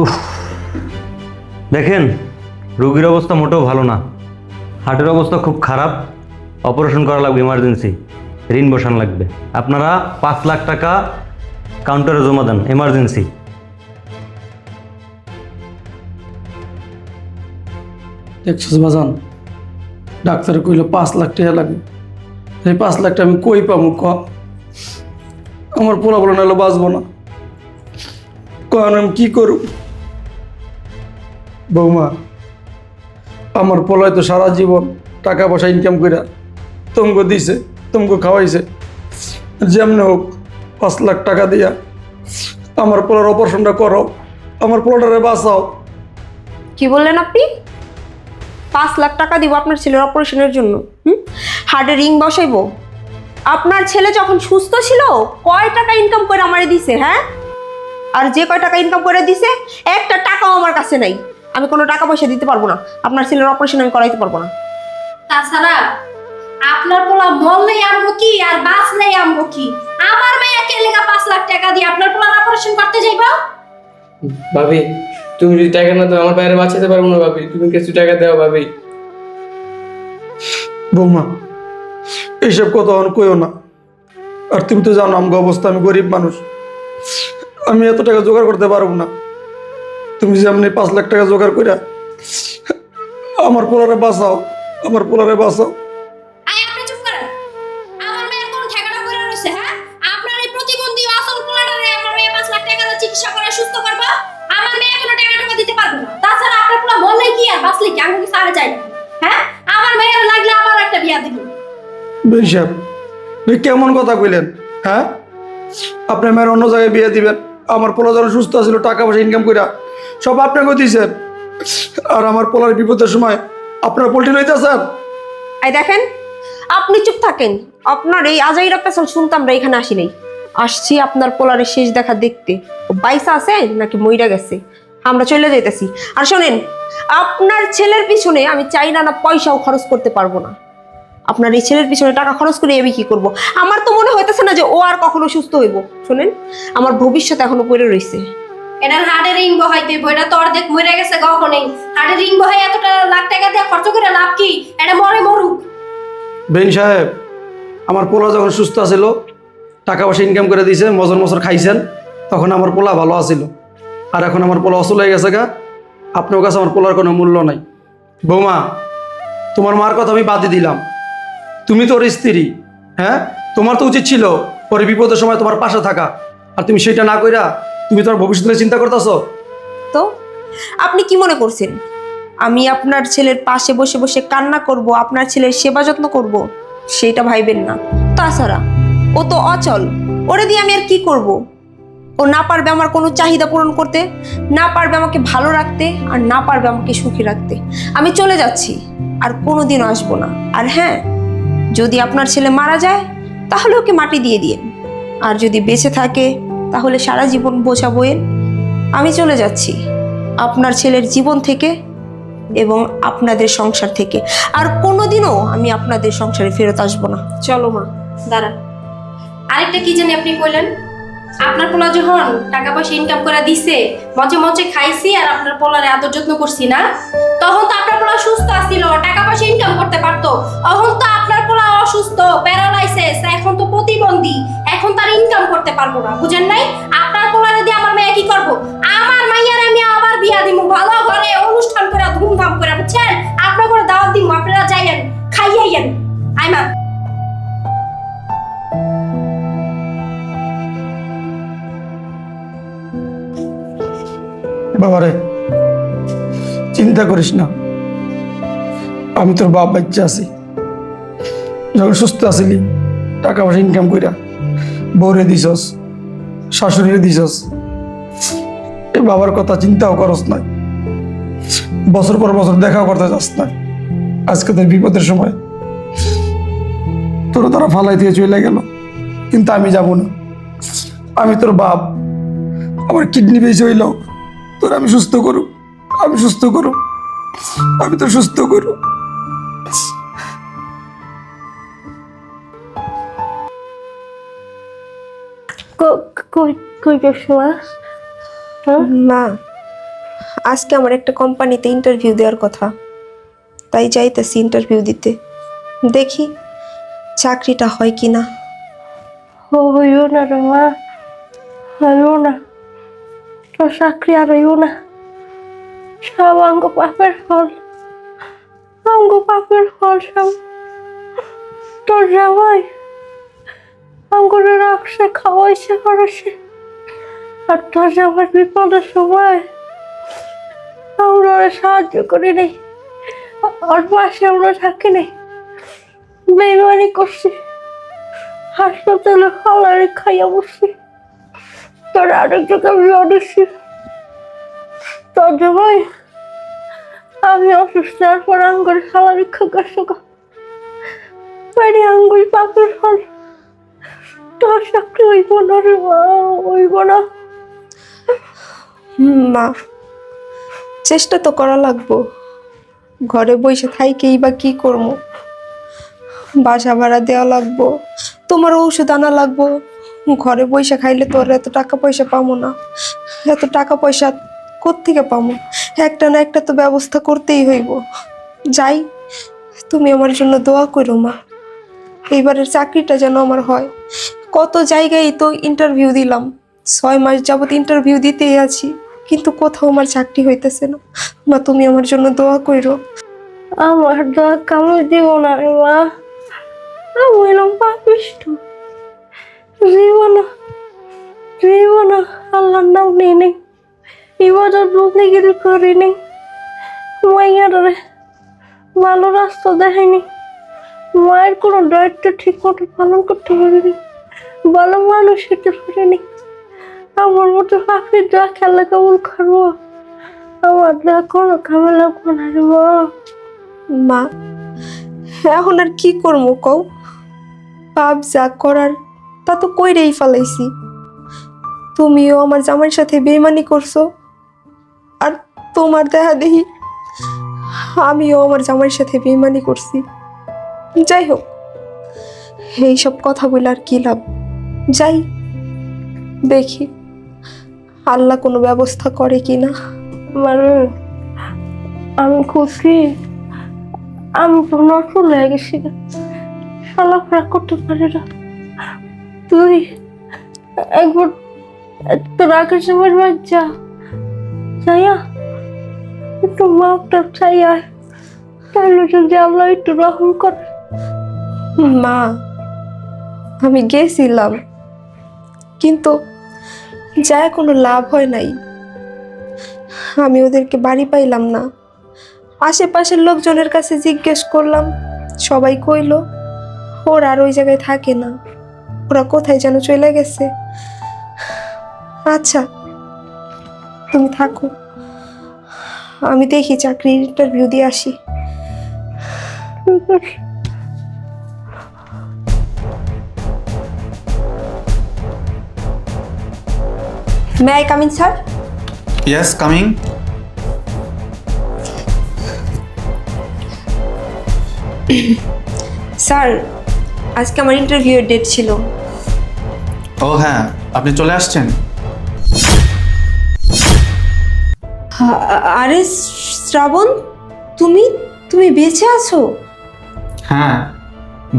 উফ। দেখেন, রুগীর অবস্থা মোটেও ভালো না। হার্টের অবস্থা খুব খারাপ। অপারেশন করা লাগবে ইমার্জেন্সি ঋণ বসান লাগবে। আপনারা পাঁচ লাখ টাকা কাউন্টারে জমা দেন এমার্জেন্সি বাজান? ডাক্তারে কইলো পাঁচ লাখ টাকা লাগবে। এই পাঁচ লাখ টাকা আমি কই পাবো ক? আমার পোলা বলে নাহলে বাঁচবো না। কখন আমি কি করব বৌমা, আমার পোলায় তো সারা জীবন টাকা পয়সা ইনকাম করে তোমাকে দিছে, তোমাকে খাওয়াইছে। যেমনি হোক, পাঁচ লাখ টাকা দিয়া আমার পোলার অপারেশনটা করো, আমার পোলাটারে বাঁচাও। কি বললেন আপনি? পাঁচ লাখ টাকা দিব আপনার ছেলের অপারেশনের জন্য, হুম? হার্টে রিং বসাইবো। আপনার ছেলে যখন সুস্থ ছিল, কয় টাকা ইনকাম করে আমারে দিছে হ্যাঁ? আর যে কয় টাকা ইনকাম করে দিছে একটা টাকাও আমার কাছে নাই। আমি কোনো টাকা পয়সা দিতে পারব না। আপনার ছেলের অপারেশন আমি করাইতে পারব না। তাছাড়া আপনার পোলা মরলেই আমবো কি আর বাঁচলেই আমবো কি? আমার মেয়েকে লেগা পাঁচ লাখ টাকা দিয়ে আপনার পোলার অপারেশন করতে যাইবা? ভাবি তুমি যদি টাকা না দাও আমার বাইরে বাঁচাতে পারব না ভাবি। তুমি কিছু টাকা দাও ভাবি। বৌমা এইসব কথা এখন কইও না। আর তুমি তো জানো আমগো অবস্থা আমি গরিব মানুষ। আমি এত টাকা জোগাড় করতে পারব না। তুমি যে এমনি পাঁচ লাখ টাকা জোগাড় করে আমার পোলারে বাঁচাও আমার পোলারে বাঁচাও। হ্যাঁ? আপনার চিকিৎসা করে সুস্থ করব আমার মেয়ে কোনো টাকা টাকা দিতে পারব না। তাছাড়া আপনার কি আর বাঁচলে কি? আমি চাই হ্যাঁ? আমার মেয়ের লাগলে আবার একটা বিয়া দিব। কেমন কথা কইলেন হ্যাঁ? আপনি মেয়ের অন্য জায়গায় বিয়ে দিবেন। আমার পোলা যখন সুস্থ ছিল টাকা পয়সা ইনকাম করে সব আপনাকে দিয়েছেন। আর আমার পোলার বিপদের সময় আপনারা পোল্ট্রি লইতেছেন এই দেখেন, আপনি চুপ থাকেন। আপনার এই আজাইরা পেছন শুনতাম আমরা এখানে আসি নাই। আসছি আপনার পোলারের শেষ দেখা দেখতে। ও বাইসা আছে নাকি মইরা গেছে? আমরা চলে যাইতেছি। আর শোনেন, আপনার ছেলের পিছনে আমি চাই না না পয়সাও খরচ করতে পারব না। আপনার এই ছেলের পিছনে টাকা খরচ করে আমি কি করব? আমার তো মনে হইতেছে না যে ও আর কখনো সুস্থ হইব। শোনেন আমার ভবিষ্যৎ এখনও পড়ে রয়েছে এটার হাড়ে রিং বহাইতে বইটা তো অর্ধেক মরে গেছে কখনই। হাড়ে রিং বহাই এতটা লাখ টাকা দিয়ে খরচ করে লাভ কি? এটা মরে মরুক। বেন সাহেব আমার পোলা যখন সুস্থ আছিল টাকা পয়সা ইনকাম করে দিয়েছে মজন মজর খাইছেন তখন আমার পোলা ভালো আছিল। আর এখন আমার পোলা অসুল হয়ে গেছে গা আপনার কাছে আমার পোলার কোনো মূল্য নাই। বৌমা তোমার মার কথা আমি বাদই দিলাম। তুমি তো ওর স্ত্রী হ্যাঁ? তোমার তো উচিত ছিল পরে বিপদের সময় তোমার পাশে থাকা। আর তুমি সেটা না কইরা তুমি তোমার ভবিষ্যতের চিন্তা করতেছো? তো, আপনি কি মনে করছেন? আমি আপনার ছেলের পাশে বসে বসে কান্না করব, আপনার ছেলের সেবা যত্ন করব, সেটা ভাইবেন না। তাছাড়া, ও তো অচল, ওরে দিয়ে আমি আর কি করব? ও না পারবে আমার কোনো চাহিদা পূরণ করতে, না পারবে আমাকে ভালো রাখতে, আর না পারবে আমাকে সুখী রাখতে। আমি চলে যাচ্ছি, আর কোনো দিন আসব না। আর হ্যাঁ যদি আপনার ছেলে মারা যায়, তাহলে ওকে মাটি দিয়ে দিন আর যদি বেঁচে থাকে, তাহলে সারা জীবন বোঝা বইয়ের। আমি চলে যাচ্ছি আপনার ছেলের জীবন থেকে এবং আপনাদের সংসার থেকে। আর কোনোদিনও আমি আপনাদের সংসারে ফেরত আসব না। চলো মা দাঁড়া আরেকটা কি জানি আপনি কইলেন? আপনার পোলা যখন টাকা পয়সা ইনকাম করে দিছে মচে মচে খাইছি আর আপনার পোলারে আদর যত্ন করছি না, তখন তো আপনার পোলা সুস্থ আছিল, টাকা পয়সা ইনকাম করতে পারতো। এখন তো আপনার পোলা অসুস্থ প্যারালাইসিস এখন তো প্রতিবন্ধী, এখন তার ইনকাম করতে পারব না, বুঝেন নাই? আপনার পোলারে দিয়ে আমার মেয়ে কি করব? আমার মাইয়ার আমি আবার বিয়া দিব ভালো ঘরে অনুষ্ঠান করে ধুমধাম করে বুঝছেন? আপনার করে দাওয়াত দিব আপনারা যাইয়েন, খাইয়াইয়েন। আইমা বাবারে, চিন্তা করিস না। আমি তোর বাপ বাচ্চা আছি। যখন সুস্থ আছিলি টাকা পয়সা ইনকাম কইরা বউরে দিছস, শাশুড়িরে দিছস। বাবার কথা চিন্তাও করস নাই। বছর পর বছর দেখাও করতে যাস না আজকে তোর বিপদের সময় তোর তারা ফালাই দিয়ে চলে গেল। কিন্তু আমি যাব না। আমি তোর বাপ। আমার কিডনি বেশি হইল। তোর আমি সুস্থ করু আমি সুস্থ করু আমি তো সুস্থ করু। কই কই গেছো মা মা আজকে আমার একটা কোম্পানিতে ইন্টারভিউ দেওয়ার কথা। তাই যাইতেছি ইন্টারভিউ দিতে। দেখি চাকরিটা হয় কি না হইও না রে মা হইও না। তোর চাকরি আর হইও না সব অঙ্গ পাপের ফল অঙ্গ পাপের ফল সব তোর জামাই অঙ্গুরে রাখছে খাওয়াইছে করেছে আর তোর জামাই বিপদের সময় আমরা সাহায্য করি নেই ওর পাশে আমরা থাকি নেই বেইমানি করছি হাসপাতালে খালারে খাইয়া বসছি তোর আরেকটাকে আমি অনেছি তোর জামাই আমি অসুস্থ হওয়ার পর খালারে খাগা সাগা মানে আঙ্গুর পাপের ফল তোর চাকরি হইব না রে মা, হইব না। মা, চেষ্টা তো করা লাগবো। ঘরে বসে থাইকেই বা কি করব? বাসা ভাড়া দেওয়া লাগবো। তোমার ঔষধ আনা লাগবো। ঘরে পয়সা খাইলে তোর এত টাকা পয়সা পাবো না। এত টাকা পয়সা কোত্থেকে পাবো একটা না একটা তো ব্যবস্থা করতেই হইব। যাই, তুমি আমার জন্য দোয়া করো মা। এইবারের চাকরিটা যেন আমার হয়। কত জায়গায় তো ইন্টারভিউ দিলাম। ছয় মাস যাবত ইন্টারভিউ দিতেই আছি, কিন্তু কোথাও আমার চাকরি হইতেছে না। মা, তুমি আমার জন্য দোয়া করো। আমার দোয়া কামে দিব না মা। আমি পাপিষ্ট জীবন জীবন আল্লাহর নাম নিয়ে নেই ইবাদত বন্দিগিরি করি নেই মাইয়ার ভালো রাস্তা দেখায়নি মায়ের কোনো দায়িত্ব ঠিক মতো পালন করতে পারিনি, ভালো মানুষ হতে পারিনি। আমার মতো পাখির দোয়া খেলা কেমন করব, আমার দোয়া কোনো কামে লাগবো না রে মা। মা, এখন আর কি করব কও? পাপ যা করার তা তো কইরেই ফালাইছি। তুমিও আমার জামাইয়ের সাথে বেইমানি করছ। আর তোমার দেখা দেখি আমিও আমার জামাইয়ের সাথে বেইমানি করছি। যাই হোক এইসব কথা বলে আর কি লাভ? যাই, দেখি আল্লাহ কোনো ব্যবস্থা করে কি না। আমি খুশি। আমি তো নষ্ট হয়ে গেছি। চলাফেরা করতে পারি না তুই একবার তোর আগের সময় যা। যাইয়া একটু মাপটা চাইয়া তাহলে যদি আল্লাহ একটু রহম করে। মা, আমি গেছিলাম, কিন্তু যায় কোনো লাভ হয় নাই। আমি ওদেরকে বাড়ি পাইলাম না। আশেপাশের লোকজনের কাছে জিজ্ঞেস করলাম, সবাই কইলো, ওর আর ওই জায়গায় থাকে না। ওরা কোথায় যেন চলে গেছে? আচ্ছা তুমি থাকো। আমি দেখি চাকরির ইন্টারভিউ দিয়ে আসি। May I come in sir Yes, coming. Sir আজকে আমার ইন্টারভিউয়ের ডেট ছিল। ও হ্যাঁ আপনি চলে আসছেন। আরে শ্রাবণ তুমি তুমি বেঁচে আছো? হ্যাঁ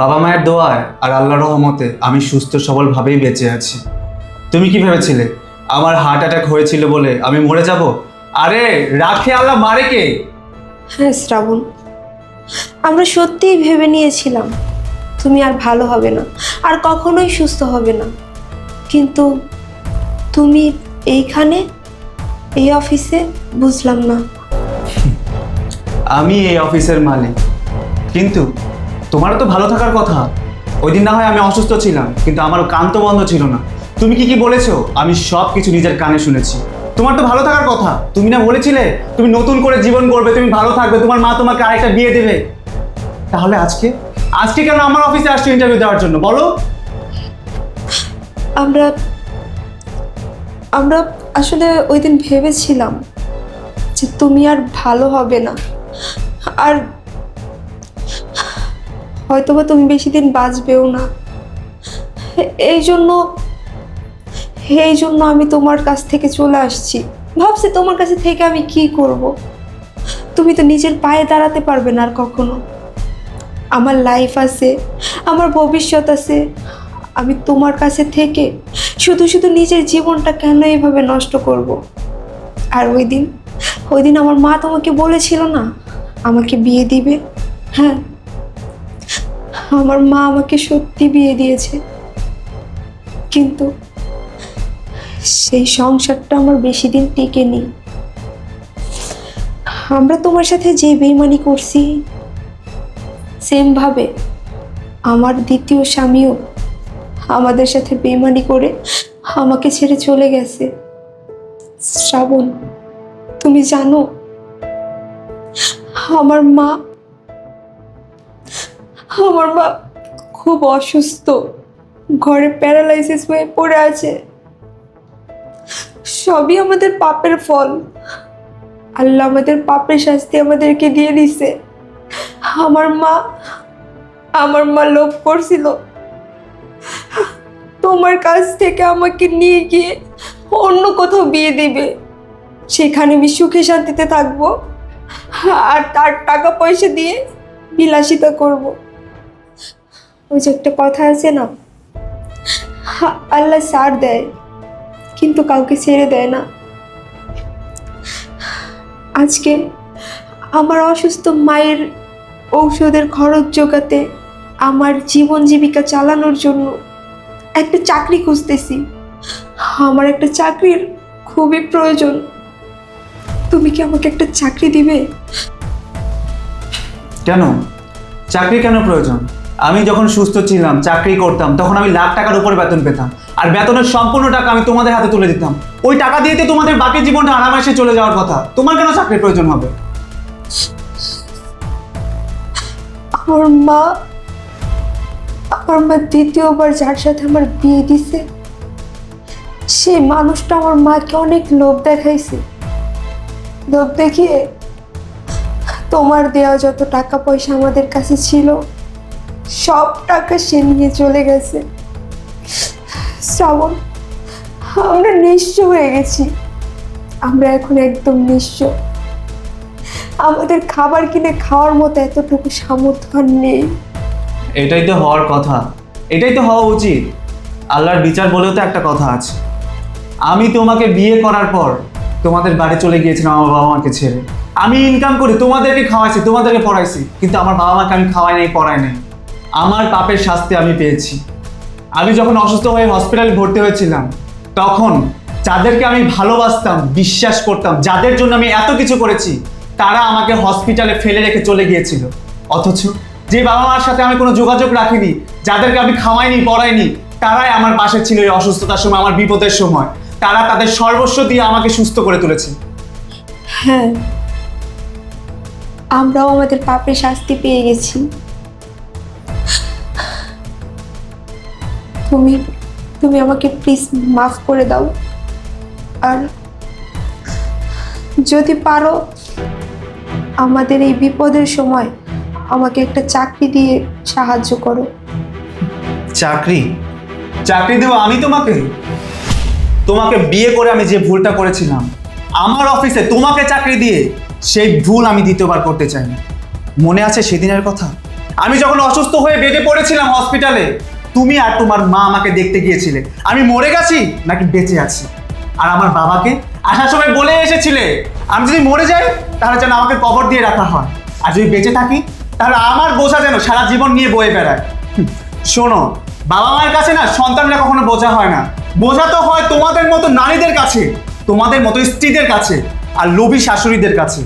বাবা মায়ের দোয়ায় আর আল্লাহর রহমতে আমি সুস্থ সবলভাবেই বেঁচে আছি। তুমি কি ভেবেছিলে? আমার হার্ট অ্যাটাক হয়েছিল বলে আমি মরে যাব? আরে রাখে আল্লাহ মারে কে? হ্যাঁ শ্রাবণ আমরা সত্যিই ভেবে নিয়েছিলাম তুমি আর ভালো হবে না আর কখনোই সুস্থ হবে না। কিন্তু তুমি এইখানে, এই অফিসে বুঝলাম না। আমি এই অফিসের মালিক। কিন্তু তোমারও তো ভালো থাকার কথা। ওই দিন না হয় আমি অসুস্থ ছিলাম, কিন্তু আমার কান তো বন্ধ ছিল না। তুমি কি কি বলেছ? আমি সব কিছু নিজের কানে শুনেছি। তোমার তো ভালো থাকার কথা। তুমি না বলেছিলে, তুমি নতুন করে জীবন করবে তুমি ভালো থাকবে, তোমার মা তোমাকে আরেকটা বিয়ে দেবে। তাহলে আজকে? আজকে কেন আমার অফিসে আসছো ইন্টারভিউ দেওয়ার জন্য? বলো। আমরা আমরা আসলে ওই দিন ভেবেছিলাম যে তুমি আর ভালো হবে না। আর হয়তোবা তুমি বেশি দিন বাঁচবেও না। এই জন্য এই জন্য আমি তোমার কাছ থেকে চলে আসছি। ভাবছি তোমার কাছে থেকে আমি কি করব। তুমি তো নিজের পায়ে দাঁড়াতে পারবে না আর কখনো। আমার লাইফ আছে, আমার ভবিষ্যৎ আছে আমি তোমার কাছে থেকে শুধু শুধু নিজের জীবনটা কেন এইভাবে নষ্ট করব। আর ওই দিন ওই দিন আমার মা তোমাকে বলেছিল না, আমাকে বিয়ে দিবে? হ্যাঁ। আমার মা আমাকে সত্যি বিয়ে দিয়েছে। কিন্তু সেই সংসারটা আমার বেশি দিন টেকেনি। আমরা তোমার সাথে যে বেইমানি করছি, সেমভাবে আমার দ্বিতীয় স্বামীও আমাদের সাথে বেইমানি করে আমাকে ছেড়ে চলে গেছে। শ্রাবণ, তুমি জানো, আমার মা আমার মা খুব অসুস্থ। ঘরে প্যারালাইসিস হয়ে পড়ে আছে। সবই আমাদের পাপের ফল। আল্লাহ আমাদের পাপের শাস্তি আমাদেরকে দিয়ে দিছে আমার মা আমার মা লোভ করছিল। তোমার কাছ থেকে আমাকে নিয়ে গিয়ে অন্য কোথাও বিয়ে দিবে। সেখানে আমি সুখে শান্তিতে থাকব আর তার টাকা পয়সা দিয়ে বিলাসিতা করব। ওই যে একটা কথা আছে না, আল্লাহ সার দেয়, কিন্তু কাউকে ছেড়ে দেয় না। আজকে আমার অসুস্থ মায়ের ঔষধের খরচ জোগাতে আমার জীবন জীবিকা চালানোর জন্য একটা চাকরি খুঁজতেছি। আমার একটা চাকরির খুবই প্রয়োজন। তুমি কি আমাকে একটা চাকরি দিবে? কেন? চাকরি কেন প্রয়োজন? আমি যখন সুস্থ ছিলাম চাকরি করতাম তখন আমি লাখ টাকার উপরে বেতন পেতাম। আর বেতনের সম্পূর্ণ টাকা আমি তোমাদের হাতে তুলে দিতাম। ওই টাকা দিয়ে তো তোমাদের বাকি জীবনটা আরামাসে চলে যাওয়ার কথা। তোমার কেন চাকরির প্রয়োজন হবে? আমার মা আমার মা দ্বিতীয়বার যার সাথে আমার বিয়ে দিছে, সেই মানুষটা আমার মাকে অনেক লোভ দেখাইছে। লোভ দেখিয়ে তোমার দেওয়া যত টাকা পয়সা আমাদের কাছে ছিল, সব টাকা সে নিয়ে চলে গেছে। শ্রাবণ, আমরা নিঃস্ব হয়ে গেছি। আমরা এখন একদম নিঃস্ব। আমাদের খাবার কিনে খাওয়ার মতো এতটুকু সামর্থ্য নেই। এটাই তো হওয়ার কথা। এটাই তো হওয়া উচিত। আল্লাহর বিচার বলেও তো একটা কথা আছে। আমি তোমাকে বিয়ে করার পর তোমাদের বাড়ি চলে গিয়েছিলাম আমার বাবা মাকে ছেড়ে। আমি ইনকাম করি, তোমাদেরকে খাওয়াইছি, তোমাদেরকে পড়াইছি, কিন্তু আমার বাবা মাকে আমি খাওয়াই নাই, পড়াই নাই। আমার পাপের শাস্তি আমি পেয়েছি। আমি যখন অসুস্থ হয়ে হসপিটালে ভর্তি হয়েছিলাম, তখন যাদেরকে আমি ভালোবাসতাম, বিশ্বাস করতাম, যাদের জন্য আমি এত কিছু করেছি, তারা আমাকে হসপিটালে ফেলে রেখে চলে গিয়েছিল। অথচ যে বাবা মার সাথে আমি কোনো যোগাযোগ রাখিনি, যাদেরকে আমি খাওয়াইনি, পড়াইনি, তারাই আমার পাশে ছিল এই অসুস্থতার সময়, আমার বিপদের সময়। তারা তাদের সর্বস্ব দিয়ে আমাকে সুস্থ করে তুলেছে। হ্যাঁ আমরাও আমাদের পাপের শাস্তি পেয়ে গেছি। তুমি তুমি আমাকে প্লিজ মাফ করে দাও। আর যদি পারো, আমাদের এই বিপদের সময় আমাকে একটা চাকরি দিয়ে সাহায্য করো। চাকরি? চাকরি দেবো আমি তোমাকে? তোমাকে বিয়ে করে আমি যে ভুলটা করেছিলাম, আমার অফিসে তোমাকে চাকরি দিয়ে সেই ভুল আমি দ্বিতীয়বার করতে চাই না। মনে আছে সেদিনের কথা? আমি যখন অসুস্থ হয়ে বেডে পড়েছিলাম হসপিটালে, তুমি আর তোমার মা আমাকে দেখতে গিয়েছিলে। আমি মরে গেছি নাকি বেঁচে আছি? আর আমার বাবাকে আসার সময় বলে এসেছিলে, আমি যদি মরে যাই, তাহলে যেন আমাকে কবর দিয়ে রাখা হয়। আর যদি বেঁচে থাকি তাহলে আমার বোঝা যেন সারা জীবন নিয়ে বয়ে বেড়ায়। শোনো, বাবা মায়ের কাছে না সন্তানরা কখনো বোঝা হয় না। বোঝা তো হয় তোমাদের মতো নারীদের কাছে, তোমাদের মতো স্ত্রীদের কাছে আর লোভী শাশুড়িদের কাছে।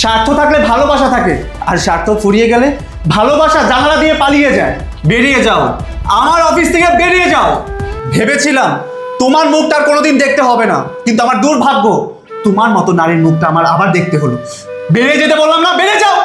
স্বার্থ থাকলে ভালোবাসা থাকে, আর স্বার্থ ফুরিয়ে গেলে ভালোবাসা জানালা দিয়ে পালিয়ে যায়। বেরিয়ে যাও, আমার অফিস থেকে বেরিয়ে যাও। ভেবেছিলাম তোমার মুখটা আর কোনোদিন দেখতে হবে না, কিন্তু আমার দুর্ভাগ্য, তোমার মতো নারীর মুখটা আমার আবার দেখতে হলো। বেরিয়ে যেতে বললাম না, বেরিয়ে যাও।